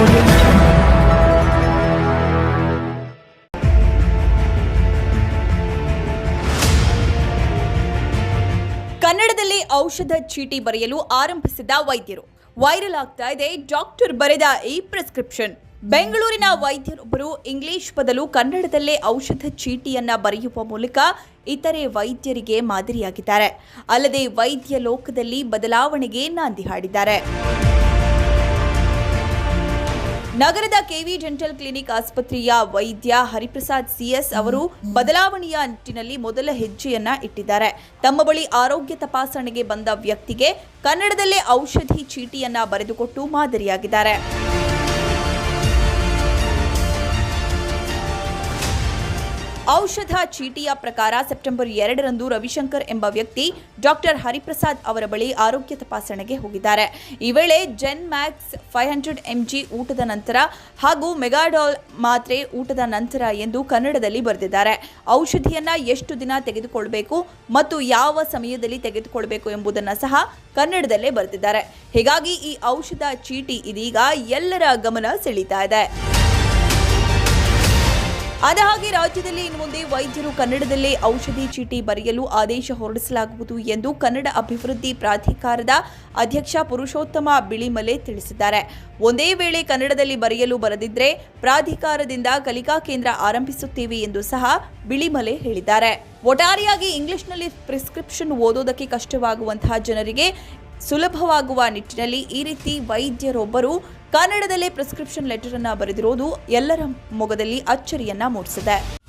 ಕನ್ನಡದಲ್ಲಿ ಔಷಧ ಚೀಟಿ ಬರೆಯಲು ಆರಂಭಿಸಿದ ವೈದ್ಯರು. ವೈರಲ್ ಆಗ್ತಾ ಇದೆ. ಡಾಕ್ಟರ್ ಬರೆದ ಈ ಪ್ರಿಸ್ಕ್ರಿಪ್ಷನ್. ಬೆಂಗಳೂರಿನ ವೈದ್ಯರೊಬ್ಬರು ಇಂಗ್ಲಿಷ್ ಬದಲು ಕನ್ನಡದಲ್ಲೇ ಔಷಧ ಚೀಟಿಯನ್ನ ಬರೆಯುವ ಮೂಲಕ ಇತರೆ ವೈದ್ಯರಿಗೆ ಮಾದರಿಯಾಗಿದ್ದಾರೆ. ಅಲ್ಲದೆ ವೈದ್ಯ ಲೋಕದಲ್ಲಿ ಬದಲಾವಣೆಗೆ ನಾಂದಿ ಹಾಡಿದ್ದಾರೆ. ನಗರದ ಕೆವಿ ಡೆಂಟಲ್ ಕ್ಲಿನಿಕ್ ಆಸ್ಪತ್ರೆಯ ವೈದ್ಯ ಹರಿಪ್ರಸಾದ್ ಸಿಎಸ್ ಅವರು ಬದಲಾವಣೆಯ ನಿಟ್ಟಿನಲ್ಲಿ ಮೊದಲ ಹೆಜ್ಜೆಯನ್ನ ಇಟ್ಟಿದ್ದಾರೆ. ತಮ್ಮ ಬಳಿ ಆರೋಗ್ಯ ತಪಾಸಣೆಗೆ ಬಂದ ವ್ಯಕ್ತಿಗೆ ಕನ್ನಡದಲ್ಲೇ ಔಷಧಿ ಚೀಟಿಯನ್ನ ಬರೆದುಕೊಟ್ಟು ಮಾದರಿಯಾಗಿದ್ದಾರೆ. ಔಷಧ ಚೀಟಿಯ ಪ್ರಕಾರ ಸೆಪ್ಟೆಂಬರ್ ಎರಡರಂದು ರವಿಶಂಕರ್ ಎಂಬ ವ್ಯಕ್ತಿ ಡಾಕ್ಟರ್ ಹರಿಪ್ರಸಾದ್ ಅವರ ಬಳಿ ಆರೋಗ್ಯ ತಪಾಸಣೆಗೆ ಹೋಗಿದ್ದಾರೆ. ಈ ವೇಳೆ gen max five hundred MG ಊಟದ ನಂತರ ಹಾಗೂ ಮೆಗಾಡಾಲ್ ಮಾತ್ರೆ ಊಟದ ನಂತರ ಎಂದು ಕನ್ನಡದಲ್ಲಿ ಬರೆದಿದ್ದಾರೆ. ಔಷಧಿಯನ್ನ ಎಷ್ಟು ದಿನ ತೆಗೆದುಕೊಳ್ಬೇಕು ಮತ್ತು ಯಾವ ಸಮಯದಲ್ಲಿ ತೆಗೆದುಕೊಳ್ಬೇಕು ಎಂಬುದನ್ನು ಸಹ ಕನ್ನಡದಲ್ಲೇ ಬರೆದಿದ್ದಾರೆ. ಹೀಗಾಗಿ ಈ ಔಷಧ ಚೀಟಿ ಇದೀಗ ಎಲ್ಲರ ಗಮನ ಸೆಳೀತಾ ಇದೆ. ಹಾಗೆ ರಾಜ್ಯದಲ್ಲಿ ಇನ್ನು ಮುಂದೆ ವೈದ್ಯರು ಕನ್ನಡದಲ್ಲೇ ಔಷಧಿ ಚೀಟಿ ಬರೆಯಲು ಆದೇಶ ಹೊರಡಿಸಲಾಗುವುದು ಎಂದು ಕನ್ನಡ ಅಭಿವೃದ್ಧಿ ಪ್ರಾಧಿಕಾರದ ಅಧ್ಯಕ್ಷ ಪುರುಷೋತ್ತಮ ಬಿಳಿಮಲೆ ತಿಳಿಸಿದ್ದಾರೆ. ಒಂದೇ ವೇಳೆ ಕನ್ನಡದಲ್ಲಿ ಬರೆಯಲು ಬರದಿದ್ರೆ ಪ್ರಾಧಿಕಾರದಿಂದ ಕಲಿಕಾ ಕೇಂದ್ರ ಆರಂಭಿಸುತ್ತೇವೆ ಎಂದು ಸಹ ಬಿಳಿಮಲೆ ಹೇಳಿದ್ದಾರೆ. ಒಟ್ಟಾರೆಯಾಗಿ ಇಂಗ್ಲಿಷ್ನಲ್ಲಿ ಪ್ರಿಸ್ಕ್ರಿಪ್ಷನ್ ಓದೋದಕ್ಕೆ ಕಷ್ಟವಾಗುವಂತಹ ಜನರಿಗೆ ಸುಲಭವಾಗುವ ನಿಟ್ಟಿನಲ್ಲಿ ಈ ರೀತಿ ವೈದ್ಯರೊಬ್ಬರು ಕನ್ನಡದಲ್ಲೇ ಪ್ರಿಸ್ಕ್ರಿಪ್ಷನ್ ಲೆಟರ್ ಅನ್ನ ಬರೆದಿರೋದು ಎಲ್ಲರ ಮೊಗದಲ್ಲಿ ಅಚ್ಚರಿಯನ್ನ ಮೂಡಿಸಿದೆ.